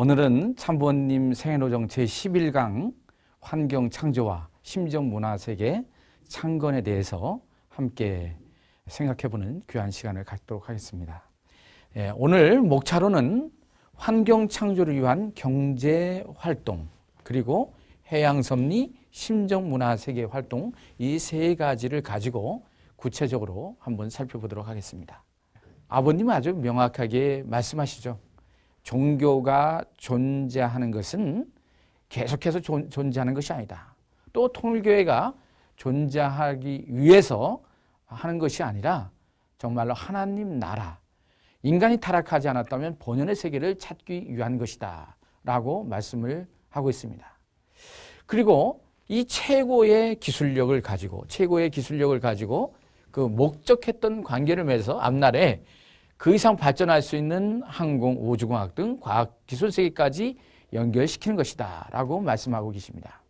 오늘은 참부원님 생애노정 제11강 환경 창조와 심정 문화 세계 창건에 대해서 함께 생각해보는 귀한 시간을 갖도록 하겠습니다. 예, 오늘 목차로는 환경 창조를 위한 경제 활동 그리고 해양 섭리, 심정 문화 세계 활동 이 세 가지를 가지고 구체적으로 한번 살펴보도록 하겠습니다. 아버님 아주 명확하게 말씀하시죠. 종교가 존재하는 것은 계속해서 존, 존재하는 것이 아니다. 또 통일교회가 존재하기 위해서 하는 것이 아니라 정말로 하나님 나라, 인간이 타락하지 않았다면 본연의 세계를 찾기 위한 것이다. 라고 말씀을 하고 있습니다. 그리고 이 최고의 기술력을 가지고, 최고의 기술력을 가지고 그 목적했던 관계를 맺어서 앞날에 그 이상 발전할 수 있는 항공, 우주공학 등 과학 기술 세계까지 연결시키는 것이다. 라고 말씀하고 계십니다.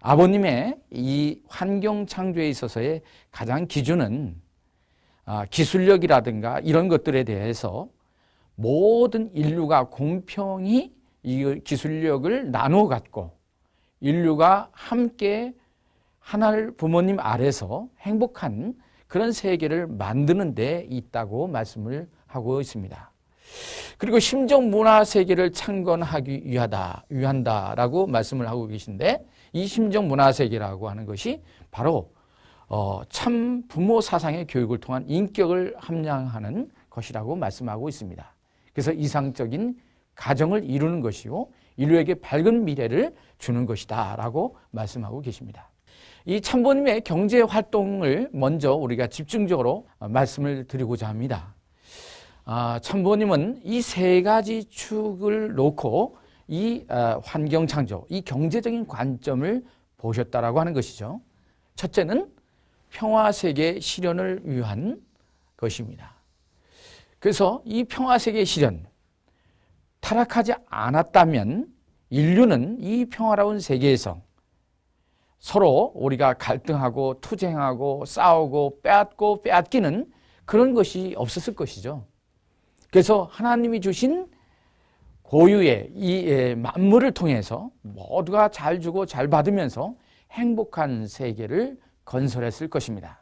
아버님의 이 환경 창조에 있어서의 가장 기준은 아, 기술력이라든가 이런 것들에 대해서 모든 인류가 공평히 이 기술력을 나누어 갖고 인류가 함께 하나를 부모님 아래서 행복한 그런 세계를 만드는 데 있다고 말씀을 하고 있습니다. 그리고 심정 문화 세계를 창건하기 위하다, 위한다라고 말씀을 하고 계신데 이 심정 문화 세계라고 하는 것이 바로 어, 참 부모 사상의 교육을 통한 인격을 함양하는 것이라고 말씀하고 있습니다. 그래서 이상적인 가정을 이루는 것이고 인류에게 밝은 미래를 주는 것이다라고 말씀하고 계십니다. 이 참부님의 경제 활동을 먼저 우리가 집중적으로 말씀을 드리고자 합니다. 아, 참부님은 이 세 가지 축을 놓고 이 아, 환경 창조, 이 경제적인 관점을 보셨다라고 하는 것이죠. 첫째는 평화 세계 실현을 위한 것입니다. 그래서 이 평화 세계 실현 타락하지 않았다면 인류는 이 평화로운 세계에서 서로 우리가 갈등하고 투쟁하고 싸우고 빼앗고 빼앗기는 그런 것이 없었을 것이죠. 그래서 하나님이 주신 고유의 이 예, 만물을 통해서 모두가 잘 주고 잘 받으면서 행복한 세계를 건설했을 것입니다.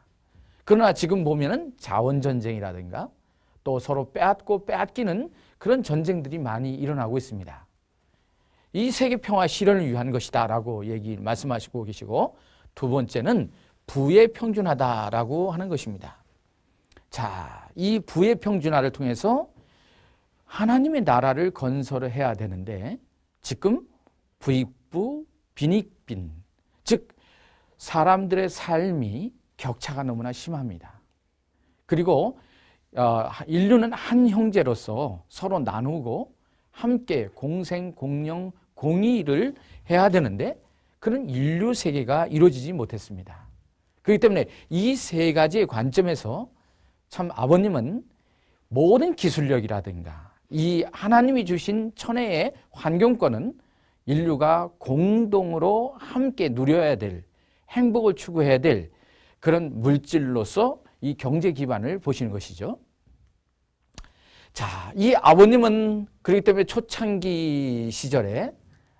그러나 지금 보면은 자원 전쟁이라든가 또 서로 빼앗고 빼앗기는 그런 전쟁들이 많이 일어나고 있습니다. 이 세계 평화 실현을 위한 것이다라고 얘기 말씀하시고 계시고 두 번째는 부의 평준화다라고 하는 것입니다. 자, 이 부의 평준화를 통해서 하나님의 나라를 건설을 해야 되는데 지금 부익부 빈익빈 즉 사람들의 삶이 격차가 너무나 심합니다. 그리고 어, 인류는 한 형제로서 서로 나누고 함께 공생 공령 공의를 해야 되는데 그런 인류 세계가 이루어지지 못했습니다. 그렇기 때문에 이 세 가지의 관점에서 참 아버님은 모든 기술력이라든가 이 하나님이 주신 천혜의 환경권은 인류가 공동으로 함께 누려야 될 행복을 추구해야 될 그런 물질로서 이 경제 기반을 보시는 것이죠. 자, 이 아버님은 그렇기 때문에 초창기 시절에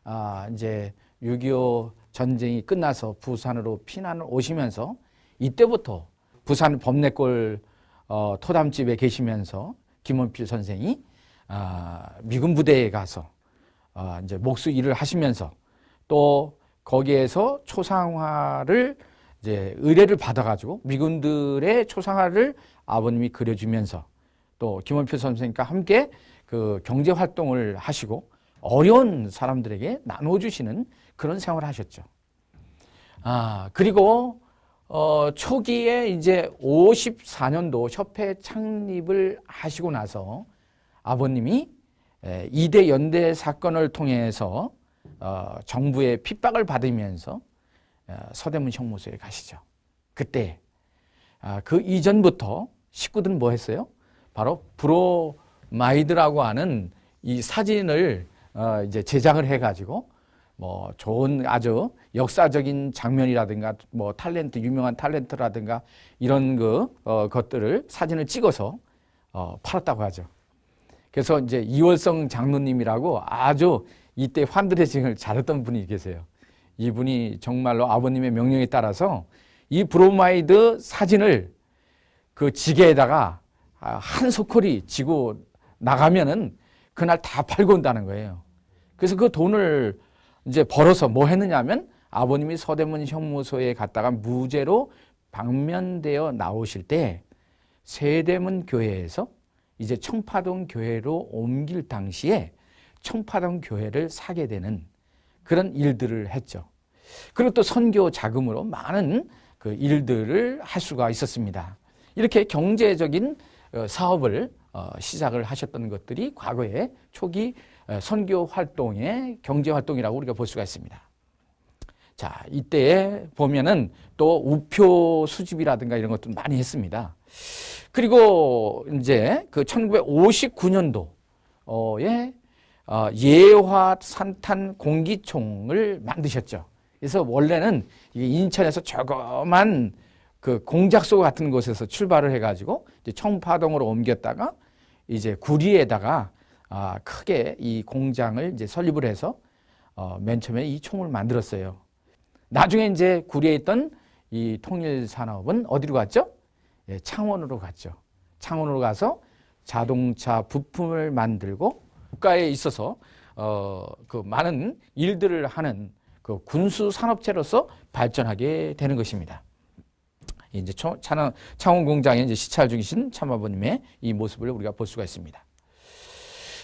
아, 이제 6.25 전쟁이 끝나서 부산으로 피난을 오시면서 이때부터 부산 범내골 어, 토담집에 계시면서 김원필 선생이 아, 미군 부대에 가서 아, 이제 목수 일을 하시면서 또 거기에서 초상화를 이제 의뢰를 받아가지고 미군들의 초상화를 아버님이 그려주면서 또 김원필 선생님과 함께 그 경제 활동을 하시고 어려운 사람들에게 나눠주시는 그런 생활을 하셨죠. 아, 그리고, 어, 초기에 이제 54년도 협회 창립을 하시고 나서 아버님이 이대 연대 사건을 통해서 어, 정부의 핍박을 받으면서 어, 서대문 형무소에 가시죠. 그때 아, 그 이전부터 식구들은 뭐 했어요? 바로 브로마이드라고 하는 이 사진을 어 이제 제작을 해가지고 뭐 좋은 아주 역사적인 장면이라든가 뭐 탤런트 유명한 탤런트라든가 이런 그 어, 것들을 사진을 찍어서 어, 팔았다고 하죠. 그래서 이제 이월성 장로님이라고 아주 이때 환드레싱을 잘했던 분이 계세요. 이분이 정말로 아버님의 명령에 따라서 이 브로마이드 사진을 그 지게에다가 아, 한 소콜이 지고 나가면은 그날 다 팔고 온다는 거예요. 그래서 그 돈을 이제 벌어서 뭐 했느냐면 아버님이 서대문 형무소에 갔다가 무죄로 방면되어 나오실 때 세대문 교회에서 이제 청파동 교회로 옮길 당시에 청파동 교회를 사게 되는 그런 일들을 했죠. 그리고 또 선교 자금으로 많은 그 일들을 할 수가 있었습니다. 이렇게 경제적인 어, 사업을 어, 시작을 하셨던 것들이 과거에 초기 어, 선교 활동의 경제 활동이라고 우리가 볼 수가 있습니다. 자, 이때에 보면은 또 우표 수집이라든가 이런 것도 많이 했습니다. 그리고 이제 그 1959년도에 예화 산탄 공기총을 만드셨죠. 그래서 원래는 인천에서 조그만 그 공작소 같은 곳에서 출발을 해가지고 청파동으로 옮겼다가 이제 구리에다가 아, 크게 이 공장을 이제 설립을 해서 어, 맨 처음에 이 총을 만들었어요. 나중에 이제 구리에 있던 이 통일 산업은 어디로 갔죠? 예, 창원으로 갔죠. 창원으로 가서 자동차 부품을 만들고 국가에 있어서 어, 그 많은 일들을 하는 그 군수 산업체로서 발전하게 되는 것입니다. 이제 창원, 공장에 이제 시찰 중이신 참아버님의 이 모습을 우리가 볼 수가 있습니다.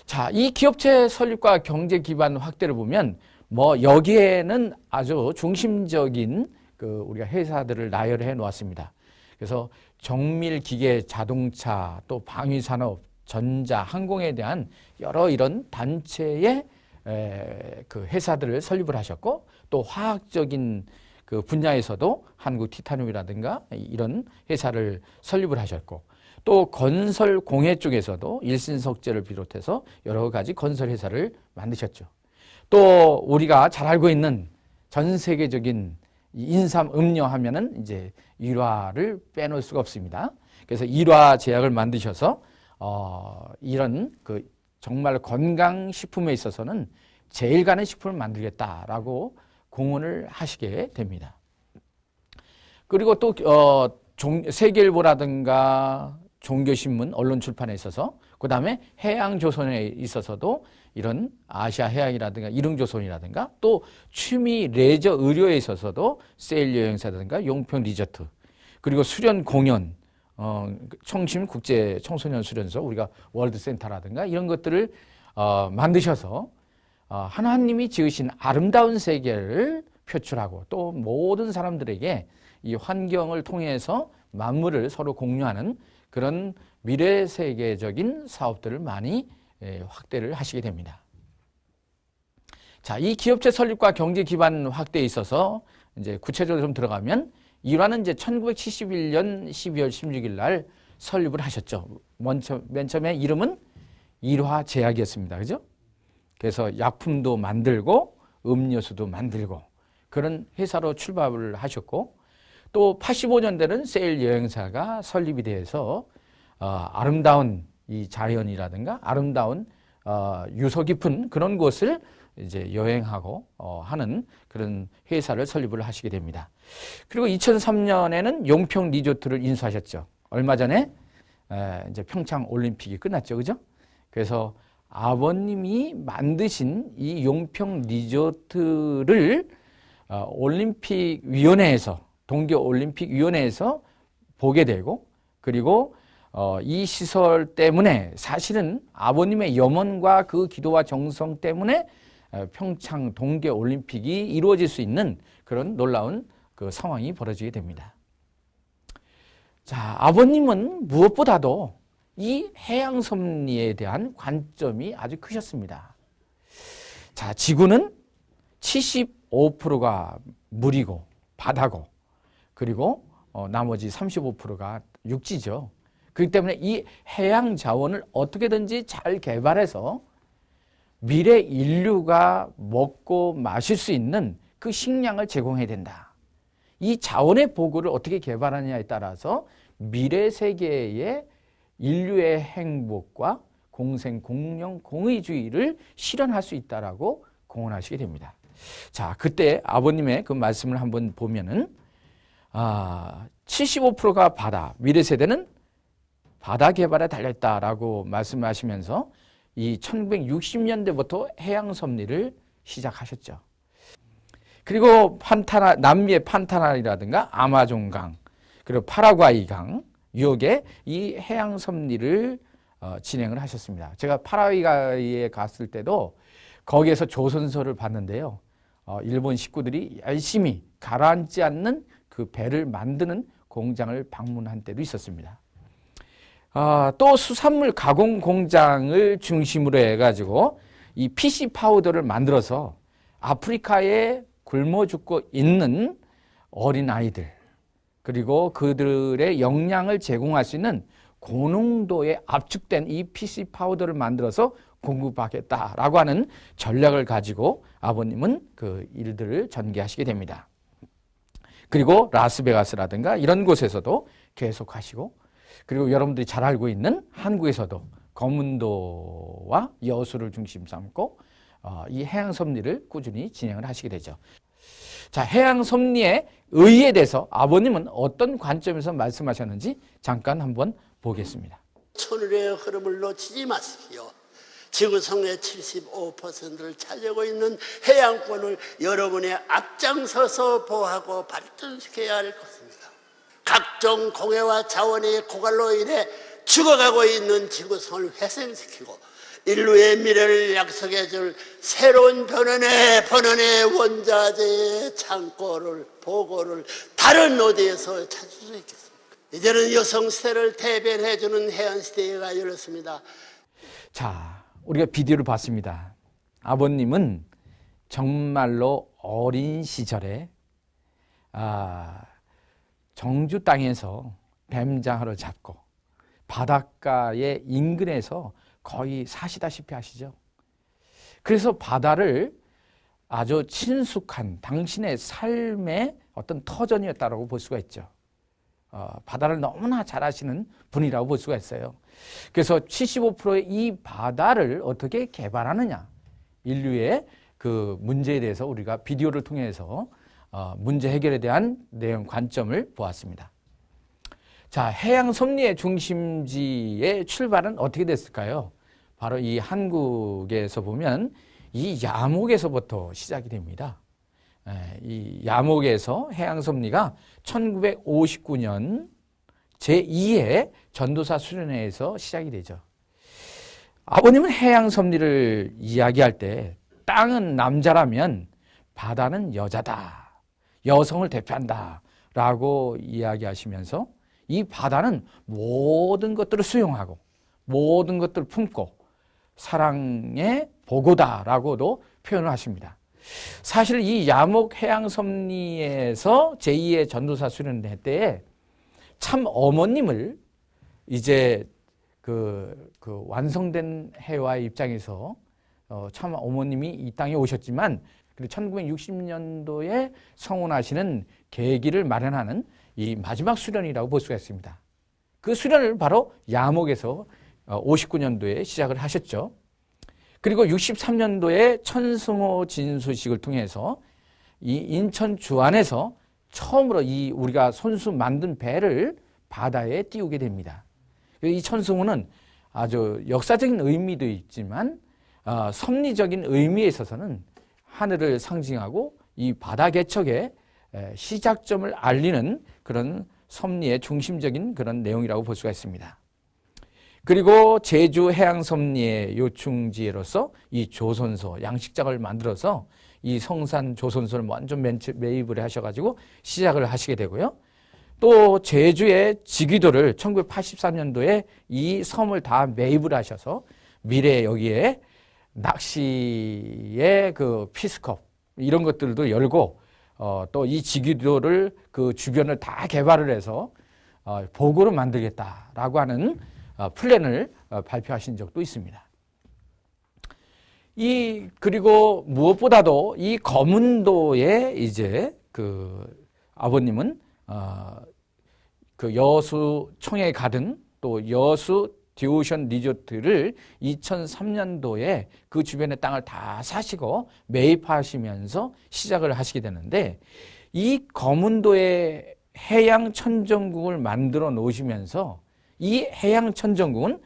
자, 이 기업체 설립과 경제 기반 확대를 보면 뭐 여기에는 아주 중심적인 그 우리가 회사들을 나열해 놓았습니다. 그래서 정밀 기계, 자동차, 또 방위 산업, 전자, 항공에 대한 여러 이런 단체의 에, 그 회사들을 설립을 하셨고 또 화학적인 그 분야에서도 한국 티타늄이라든가 이런 회사를 설립을 하셨고 또 건설 공해 쪽에서도 일신석재를 비롯해서 여러 가지 건설 회사를 만드셨죠. 또 우리가 잘 알고 있는 전 세계적인 인삼 음료 하면은 이제 일화를 빼놓을 수가 없습니다. 그래서 일화 제약을 만드셔서 어 이런 그 정말 건강 식품에 있어서는 제일 가는 식품을 만들겠다라고 공헌을 하시게 됩니다. 그리고 또 어, 세계일보라든가 종교신문, 언론출판에 있어서 그 다음에 해양조선에 있어서도 이런 아시아 해양이라든가 이릉조선이라든가 또 취미 레저 의료에 있어서도 세일 여행사라든가 용평 리조트 그리고 수련 공연 어, 청심 국제 청소년 수련소 우리가 월드센터라든가 이런 것들을 어, 만드셔서 어, 하나님이 지으신 아름다운 세계를 표출하고 또 모든 사람들에게 이 환경을 통해서 만물을 서로 공유하는 그런 미래 세계적인 사업들을 많이 예, 확대를 하시게 됩니다. 자, 이 기업체 설립과 경제 기반 확대에 있어서 이제 구체적으로 좀 들어가면 일화는 이제 1971년 12월 16일 날 설립을 하셨죠. 먼저, 맨 처음에 이름은 일화 제약이었습니다. 그죠? 그래서 약품도 만들고 음료수도 만들고 그런 회사로 출발을 하셨고 또 85년대는 세일 여행사가 설립이 돼서 어, 아름다운 이 자연이라든가 아름다운 어, 유서 깊은 그런 곳을 이제 여행하고 어, 하는 그런 회사를 설립을 하시게 됩니다. 그리고 2003년에는 용평 리조트를 인수하셨죠. 얼마 전에 에, 이제 평창 올림픽이 끝났죠, 그죠? 그래서 아버님이 만드신 이 용평 리조트를 어, 올림픽 위원회에서 동계올림픽위원회에서 보게 되고 그리고 어, 이 시설 때문에 사실은 아버님의 염원과 그 기도와 정성 때문에 어, 평창 동계올림픽이 이루어질 수 있는 그런 놀라운 그 상황이 벌어지게 됩니다. 자, 아버님은 무엇보다도 이 해양 섭리에 대한 관점이 아주 크셨습니다. 자, 지구는 75%가 물이고 바다고 그리고 어, 나머지 35%가 육지죠. 그렇기 때문에 이 해양 자원을 어떻게든지 잘 개발해서 미래 인류가 먹고 마실 수 있는 그 식량을 제공해야 된다. 이 자원의 보고를 어떻게 개발하느냐에 따라서 미래 세계의 인류의 행복과 공생, 공령, 공의주의를 실현할 수 있다라고 공언하시게 됩니다. 자, 그때 아버님의 그 말씀을 한번 보면은 아, 75%가 바다, 미래 세대는 바다 개발에 달렸다라고 말씀하시면서 이 1960년대부터 해양 섭리를 시작하셨죠. 그리고 판타나 남미의 판타날이라든가 아마존강 그리고 파라과이 강 유역에 이 해양 섭리를 어, 진행을 하셨습니다. 제가 파라과이에 갔을 때도 거기에서 조선소를 봤는데요. 어, 일본 식구들이 열심히 가라앉지 않는 그 배를 만드는 공장을 방문한 때도 있었습니다. 아, 또 수산물 가공 공장을 중심으로 해가지고 이 PC 파우더를 만들어서 아프리카에 굶어 죽고 있는 어린 아이들 그리고 그들의 영양을 제공할 수 있는 고농도에 압축된 이 PC 파우더를 만들어서 공급하겠다라고 하는 전략을 가지고 아버님은 그 일들을 전개하시게 됩니다. 그리고 라스베가스라든가 이런 곳에서도 계속 하시고 그리고 여러분들이 잘 알고 있는 한국에서도 검은도와 여수를 중심 삼고 어, 이 해양 섭리를 꾸준히 진행을 하시게 되죠. 자, 해양 섭리의 의의에 대해서 아버님은 어떤 관점에서 말씀하셨는지 잠깐 한번 보겠습니다. 천일의 흐름을 놓치지 마십시오. 지구상의 75%를 차지하고 있는 해양권을 여러분의 앞장서서 보호하고 발전시켜야 할 것입니다. 각종 공해와 자원의 고갈로 인해 죽어가고 있는 지구상을 회생시키고 인류의 미래를 약속해 줄 새로운 변환의 변환의 원자재의 창고를 보고를 다른 어디에서 찾을 수 있겠습니까? 이제는 여성 세를 대변해 주는 해안 시대가 열렸습니다. 자, 우리가 비디오를 봤습니다. 아버님은 정말로 어린 시절에 아, 정주 땅에서 뱀장어를 잡고 바닷가의 인근에서 거의 사시다시피 하시죠. 그래서 바다를 아주 친숙한 당신의 삶의 어떤 터전이었다고 볼 수가 있죠. 어, 바다를 너무나 잘 아시는 분이라고 볼 수가 있어요. 그래서 75%의 이 바다를 어떻게 개발하느냐. 인류의 그 문제에 대해서 우리가 비디오를 통해서 어, 문제 해결에 대한 내용 관점을 보았습니다. 자, 해양 섭리의 중심지의 출발은 어떻게 됐을까요? 바로 이 한국에서 보면 이 야목에서부터 시작이 됩니다. 예, 이 야목에서 해양 섭리가 1959년 제2회 전도사 수련회에서 시작이 되죠. 아버님은 해양 섭리를 이야기할 때 땅은 남자라면 바다는 여자다. 여성을 대표한다. 라고 이야기하시면서 이 바다는 모든 것들을 수용하고 모든 것들을 품고 사랑의 보고다라고도 표현을 하십니다. 사실 이 야목 해양 섭리에서 제2의 전도사 수련회 때에 참 어머님을 이제 그, 그 완성된 해와의 입장에서 어, 참 어머님이 이 땅에 오셨지만 그리고 1960년도에 성원하시는 계기를 마련하는 이 마지막 수련이라고 볼 수가 있습니다. 그 수련을 바로 야목에서 59년도에 시작을 하셨죠. 그리고 63년도에 천승호 진수식을 통해서 이 인천 주안에서 처음으로 이 우리가 손수 만든 배를 바다에 띄우게 됩니다. 이 천승호는 아주 역사적인 의미도 있지만 어, 섭리적인 의미에 있어서는 하늘을 상징하고 이 바다 개척의 시작점을 알리는 그런 섭리의 중심적인 그런 내용이라고 볼 수가 있습니다. 그리고 제주 해양 섭리의 요충지로서 이 조선소 양식장을 만들어서 이 성산 조선소를 먼저 매입을 하셔가지고 시작을 하시게 되고요. 또 제주의 지기도를 1983년도에 이 섬을 다 매입을 하셔서 미래 여기에 낚시의 그 피스컵 이런 것들도 열고 어, 또 이 지기도를 그 주변을 다 개발을 해서 어, 보고를 만들겠다라고 하는 어, 플랜을 어, 발표하신 적도 있습니다. 이 그리고 무엇보다도 이 검은도에 이제 그 아버님은 어, 그 여수 청에 가든 또 여수 디오션 리조트를 2003년도에 그 주변의 땅을 다 사시고 매입하시면서 시작을 하시게 되는데 이 거문도의 해양 천정국을 만들어 놓으시면서 이 해양 천정국은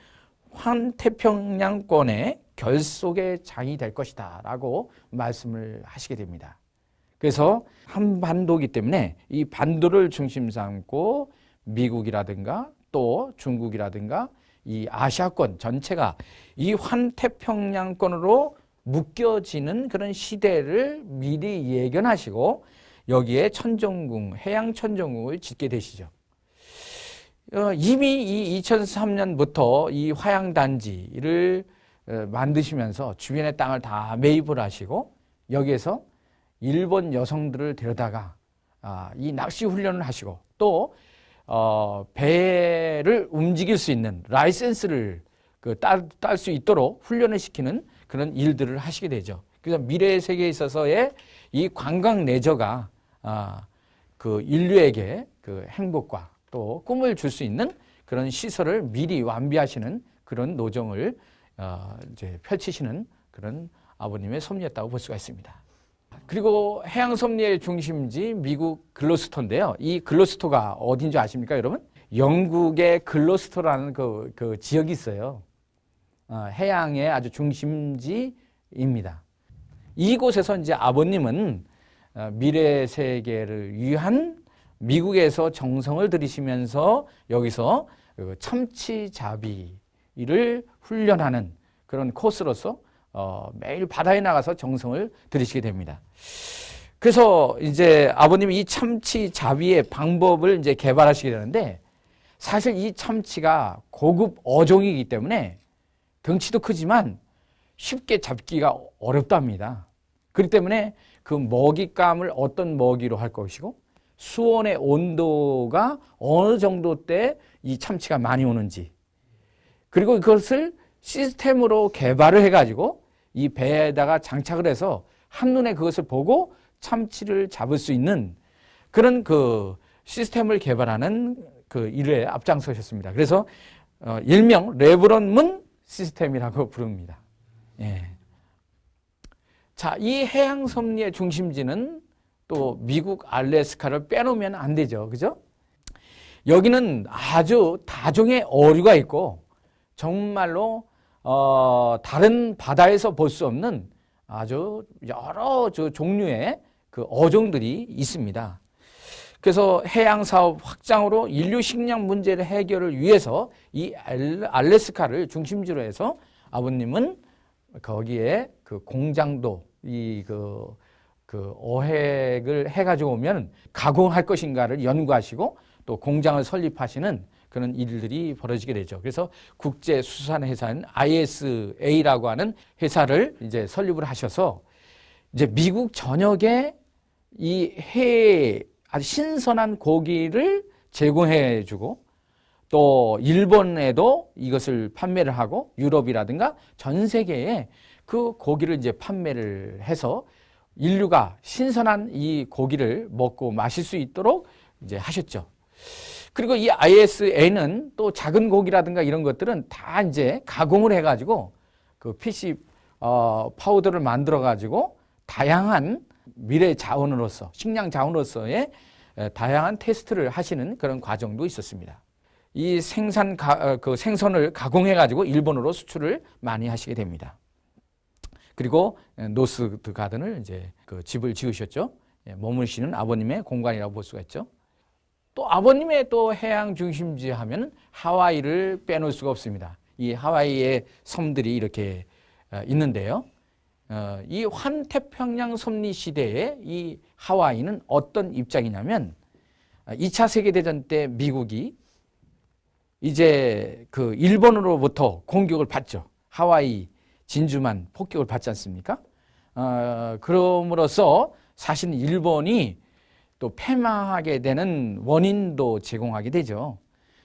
환태평양권의 결속의 장이 될 것이다 라고 말씀을 하시게 됩니다. 그래서 한반도기 때문에 이 반도를 중심 삼고 미국이라든가 또 중국이라든가 이 아시아권 전체가 이 환태평양권으로 묶여지는 그런 시대를 미리 예견하시고 여기에 천정궁, 해양 천정궁을 짓게 되시죠. 어, 이미 이 2003년부터 이 화양단지를 어, 만드시면서 주변의 땅을 다 매입을 하시고 여기에서 일본 여성들을 데려다가 아, 이 낚시 훈련을 하시고 또 어, 배를 움직일 수 있는 라이센스를 그딸수 있도록 훈련을 시키는 그런 일들을 하시게 되죠. 그래서 미래의 세계에 있어서의 이 관광 내저가 아, 그 인류에게 그 행복과 또 꿈을 줄 수 있는 그런 시설을 미리 완비하시는 그런 노정을 어, 이제 펼치시는 그런 아버님의 섭리였다고 볼 수가 있습니다. 그리고 해양 섭리의 중심지 미국 글로스토인데요. 이 글로스토가 어딘지 아십니까, 여러분? 영국의 글로스토라는 그, 그 지역이 있어요. 어, 해양의 아주 중심지입니다. 이곳에서 이제 아버님은 어, 미래 세계를 위한 미국에서 정성을 들이시면서 여기서 그 참치잡이를 훈련하는 그런 코스로서 어, 매일 바다에 나가서 정성을 들이시게 됩니다. 그래서 이제 아버님이 이 참치 잡이의 방법을 이제 개발하시게 되는데 사실 이 참치가 고급 어종이기 때문에 덩치도 크지만 쉽게 잡기가 어렵답니다. 그렇기 때문에 그 먹잇감을 어떤 먹이로 할 것이고 수온의 온도가 어느 정도 때 이 참치가 많이 오는지 그리고 그것을 시스템으로 개발을 해가지고 이 배에다가 장착을 해서 한눈에 그것을 보고 참치를 잡을 수 있는 그런 그 시스템을 개발하는 그 일에 앞장서셨습니다. 그래서 어, 일명 레브론 문 시스템이라고 부릅니다. 예. 자, 이 해양 섭리의 중심지는 또 미국 알래스카를 빼놓으면 안 되죠. 그죠? 여기는 아주 다종의 어류가 있고 정말로 어, 다른 바다에서 볼 수 없는 아주 여러 저 종류의 그 어종들이 있습니다. 그래서 해양 사업 확장으로 인류 식량 문제를 해결을 위해서 이 알래스카를 중심지로 해서 아버님은 거기에 그 공장도 이그 그 어획을 해가지고 오면 가공할 것인가를 연구하시고 또 공장을 설립하시는 그런 일들이 벌어지게 되죠. 그래서 국제 수산 회사인 ISA라고 하는 회사를 이제 설립을 하셔서 이제 미국 전역에 이 해 아주 신선한 고기를 제공해 주고 또 일본에도 이것을 판매를 하고 유럽이라든가 전 세계에 그 고기를 이제 판매를 해서 인류가 신선한 이 고기를 먹고 마실 수 있도록 이제 하셨죠. 그리고 이 ISA는 또 작은 고기라든가 이런 것들은 다 이제 가공을 해가지고 그 PC 어, 파우더를 만들어가지고 다양한 미래 자원으로서 식량 자원으로서의 다양한 테스트를 하시는 그런 과정도 있었습니다. 이 생산 가, 어, 그 생선을 가공해가지고 일본으로 수출을 많이 하시게 됩니다. 그리고 노스 드 가든을 이제 그 집을 지으셨죠. 예, 머무시는 아버님의 공간이라고 볼 수가 있죠. 또 아버님의 또 해양 중심지 하면 하와이를 빼놓을 수가 없습니다. 이 하와이의 섬들이 이렇게 어, 있는데요. 어, 이 환태평양 섭리 시대에 이 하와이는 어떤 입장이냐면 2차 어, 세계대전 때 미국이 이제 그 일본으로부터 공격을 받죠. 하와이 진주만 폭격을 받지 않습니까? 어, 그럼으로써 사실 일본이 또 패망하게 되는 원인도 제공하게 되죠.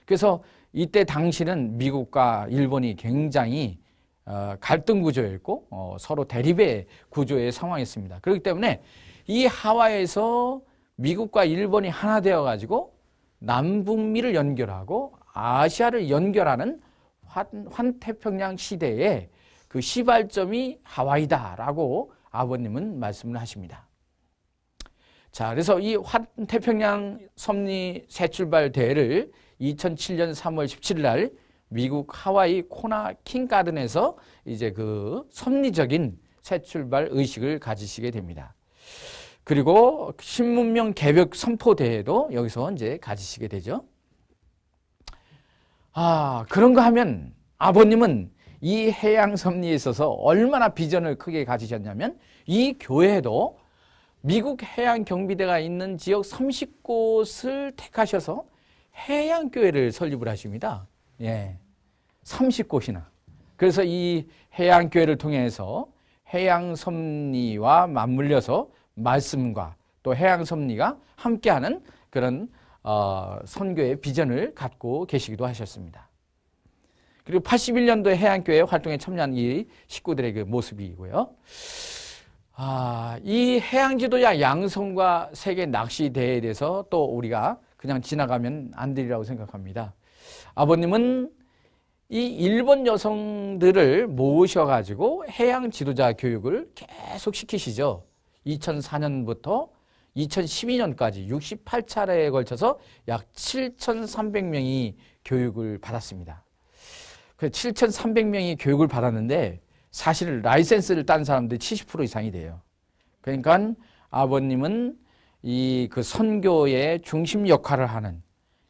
그래서 이때 당시는 미국과 일본이 굉장히 어, 갈등 구조였고 어, 서로 대립의 구조의 상황이었습니다. 그렇기 때문에 이 하와이에서 미국과 일본이 하나 되어 가지고 남북미를 연결하고 아시아를 연결하는 환, 환태평양 시대에 그 시발점이 하와이다라고 아버님은 말씀을 하십니다. 자, 그래서 이 환태평양 섭리 새 출발 대회를 2007년 3월 17일 날 미국 하와이 코나 킹 가든에서 이제 그 섭리적인 새 출발 의식을 가지시게 됩니다. 그리고 신문명 개벽 선포 대회도 여기서 이제 가지시게 되죠. 아, 그런 거 하면 아버님은 이 해양 섭리에 있어서 얼마나 비전을 크게 가지셨냐면 이 교회도 미국 해양 경비대가 있는 지역 30곳을 택하셔서 해양 교회를 설립을 하십니다. 예. 30곳이나. 그래서 이 해양 교회를 통해서 해양 섭리와 맞물려서 말씀과 또 해양 섭리가 함께하는 그런 어, 선교의 비전을 갖고 계시기도 하셨습니다. 그리고 81년도에 해양교회 활동에 참여한 이 식구들의 그 모습이고요. 아, 이 해양지도야 양성과 세계 낚시 대회에 대해서 또 우리가 그냥 지나가면 안 되리라고 생각합니다. 아버님은 이 일본 여성들을 모으셔가지고 해양 지도자 교육을 계속 시키시죠. 2004년부터 2012년까지 68차례에 걸쳐서 약 7,300명이 교육을 받았습니다. 그 7,300명이 교육을 받았는데 사실 라이센스를 딴 사람들이 70% 이상이 돼요. 그러니까 아버님은 이 그 선교의 중심 역할을 하는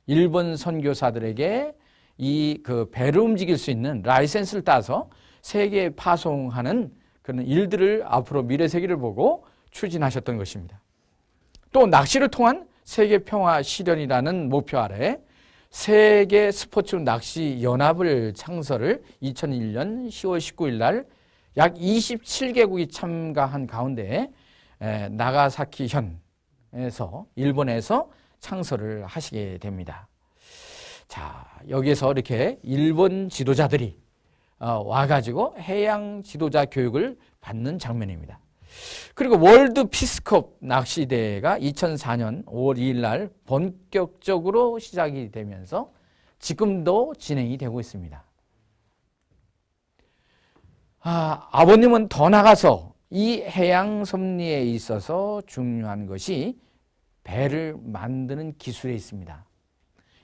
일본 선교사들에게 이 그 배를 움직일 수 있는 라이센스를 따서 세계에 파송하는 그런 일들을 앞으로 미래 세계를 보고 추진하셨던 것입니다. 또 낚시를 통한 세계 평화 실현이라는 목표 아래 세계 스포츠 낚시 연합을 창설을 2001년 10월 19일 날 약 27개국이 참가한 가운데 나가사키 현에서 일본에서 창설을 하시게 됩니다. 자, 여기에서 이렇게 일본 지도자들이 어, 와가지고 해양 지도자 교육을 받는 장면입니다. 그리고 월드 피스컵 낚시대회가 2004년 5월 2일 날 본격적으로 시작이 되면서 지금도 진행이 되고 있습니다. 아, 아버님은 더 나가서 이 해양 섭리에 있어서 중요한 것이 배를 만드는 기술에 있습니다.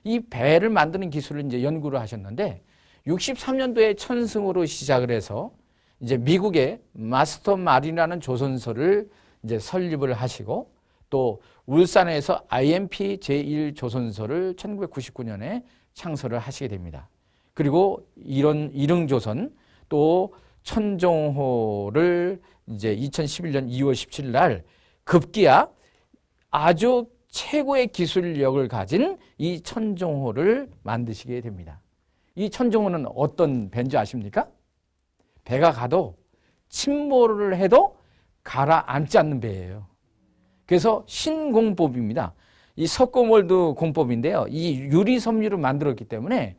이 배를 만드는 기술을 이제 연구를 하셨는데 63년도에 천승으로 시작을 해서 이제 미국의 마스터 마린이라는 조선소를 이제 설립을 하시고 또 울산에서 IMP 제1 조선소를 1999년에 창설을 하시게 됩니다. 그리고 이런 일흥조선 또 천종호를 이제 2011년 2월 17일 날 급기야 아주 최고의 기술력을 가진 이 천종호를 만드시게 됩니다. 이 천종호는 어떤 배인지 아십니까? 배가 가도 침몰을 해도 가라앉지 않는 배예요. 그래서 신공법입니다. 이 석고몰드 공법인데요. 이 유리 섬유를 만들었기 때문에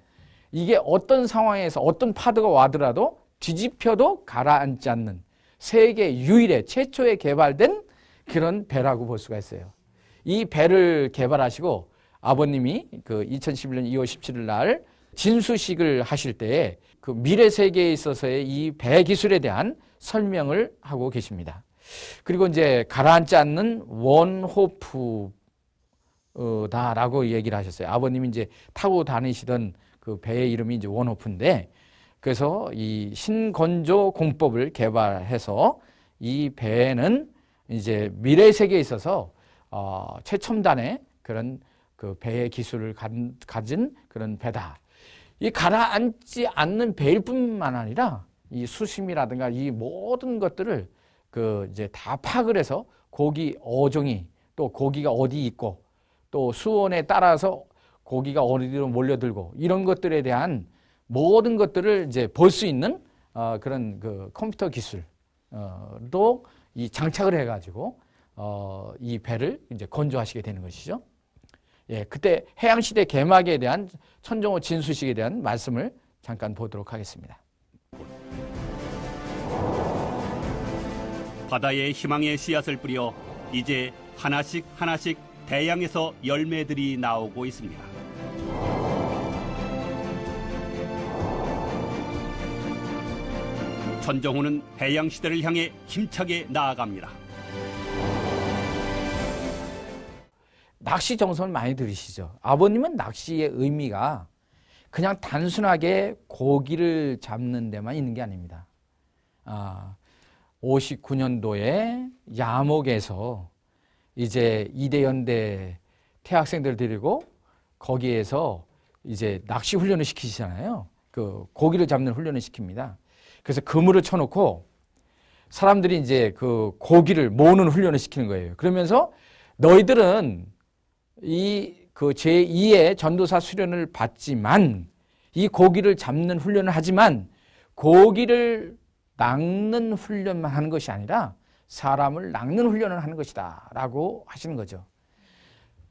이게 어떤 상황에서 어떤 파도가 와더라도 뒤집혀도 가라앉지 않는 세계 유일의 최초에 개발된 그런 배라고 볼 수가 있어요. 이 배를 개발하시고 아버님이 그 2011년 2월 17일 날 진수식을 하실 때에 그 미래 세계에 있어서의 이 배 기술에 대한 설명을 하고 계십니다. 그리고 이제 가라앉지 않는 원호프다라고 얘기를 하셨어요. 아버님이 이제 타고 다니시던 그 배의 이름이 이제 원호프인데 그래서 이 신건조 공법을 개발해서 이 배는 이제 미래 세계에 있어서 어, 최첨단의 그런 그 배의 기술을 가진 그런 배다. 이 가라앉지 않는 배일 뿐만 아니라 이 수심이라든가 이 모든 것들을 그 이제 다 파악을 해서 고기 어종이 또 고기가 어디 있고 또 수온에 따라서 고기가 어디로 몰려들고 이런 것들에 대한 모든 것들을 이제 볼 수 있는 어 그런 그 컴퓨터 기술도 이 장착을 해가지고 어 이 배를 이제 건조하시게 되는 것이죠. 예, 그때 해양시대 개막에 대한 천정호 진수식에 대한 말씀을 잠깐 보도록 하겠습니다. 바다에 희망의 씨앗을 뿌려 이제 하나씩 하나씩 대양에서 열매들이 나오고 있습니다. 전정호는 해양 시대를 향해 힘차게 나아갑니다. 낚시 정성을 많이 들으시죠. 아버님은 낚시의 의미가 그냥 단순하게 고기를 잡는 데만 있는 게 아닙니다. 아, 59년도에 야목에서 이제 이대연대 태학생들 데리고 거기에서 이제 낚시 훈련을 시키시잖아요. 그 고기를 잡는 훈련을 시킵니다. 그래서 그물을 쳐놓고 사람들이 이제 그 고기를 모으는 훈련을 시키는 거예요. 그러면서 너희들은 이 그 제2의 전도사 수련을 받지만 이 고기를 잡는 훈련을 하지만 고기를 낚는 훈련만 하는 것이 아니라 사람을 낚는 훈련을 하는 것이다 라고 하시는 거죠.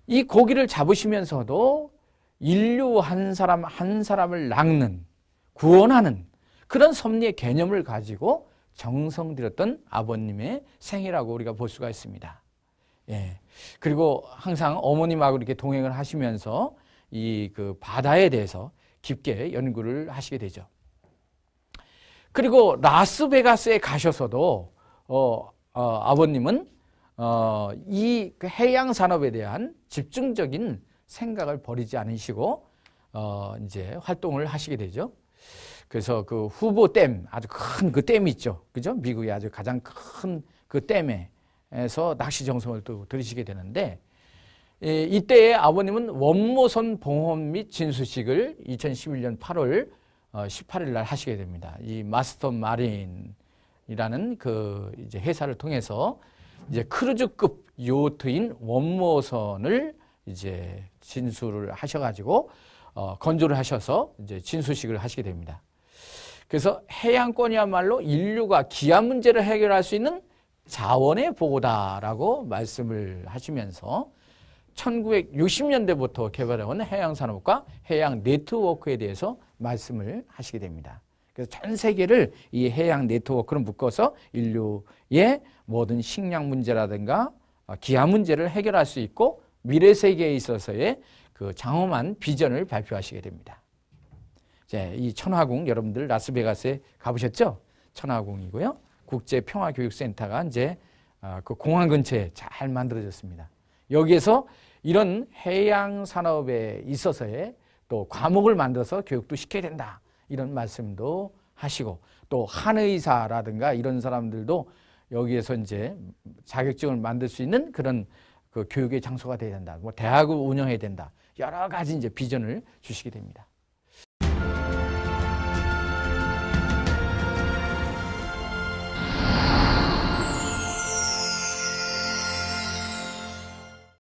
이 고기를 잡으시면서도 인류 한 사람 한 사람을 낚는 구원하는 그런 섭리의 개념을 가지고 정성 들였던 아버님의 생이라고 우리가 볼 수가 있습니다. 예. 그리고 항상 어머님하고 이렇게 동행을 하시면서 이 그 바다에 대해서 깊게 연구를 하시게 되죠. 그리고 라스베가스에 가셔서도 어, 어, 아버님은 어, 이그 해양 산업에 대한 집중적인 생각을 버리지 않으시고 어, 이제 활동을 하시게 되죠. 그래서 그 후보 댐 아주 큰 그 댐이 있죠. 그죠? 미국의 아주 가장 큰 그 댐에 서 낚시 정성을 또 들이시게 되는데 예, 이때에 아버님은 원모선 봉헌 및 진수식을 2011년 8월 18일 날 하시게 됩니다. 이 마스터 마린이라는 그 이제 회사를 통해서 이제 크루즈급 요트인 원모선을 이제 진수를 하셔가지고 어, 건조를 하셔서 이제 진수식을 하시게 됩니다. 그래서 해양권이야말로 인류가 기아 문제를 해결할 수 있는 자원의 보고다라고 말씀을 하시면서 1960년대부터 개발해온 해양산업과 해양 네트워크에 대해서 말씀을 하시게 됩니다. 그래서 전 세계를 이 해양 네트워크로 묶어서 인류의 모든 식량 문제라든가 어, 기아 문제를 해결할 수 있고 미래 세계에 있어서의 그 장엄한 비전을 발표하시게 됩니다. 이제 이 천화궁 여러분들 라스베가스에 가보셨죠? 천화궁이고요. 국제 평화 교육 센터가 이제 어, 그 공항 근처에 잘 만들어졌습니다. 여기에서 이런 해양 산업에 있어서의 또 과목을 만들어서 교육도 시켜야 된다. 이런 말씀도 하시고 또 한의사라든가 이런 사람들도 여기에서 이제 자격증을 만들 수 있는 그런 그 교육의 장소가 돼야 된다. 뭐 대학을 운영해야 된다. 여러 가지 이제 비전을 주시게 됩니다.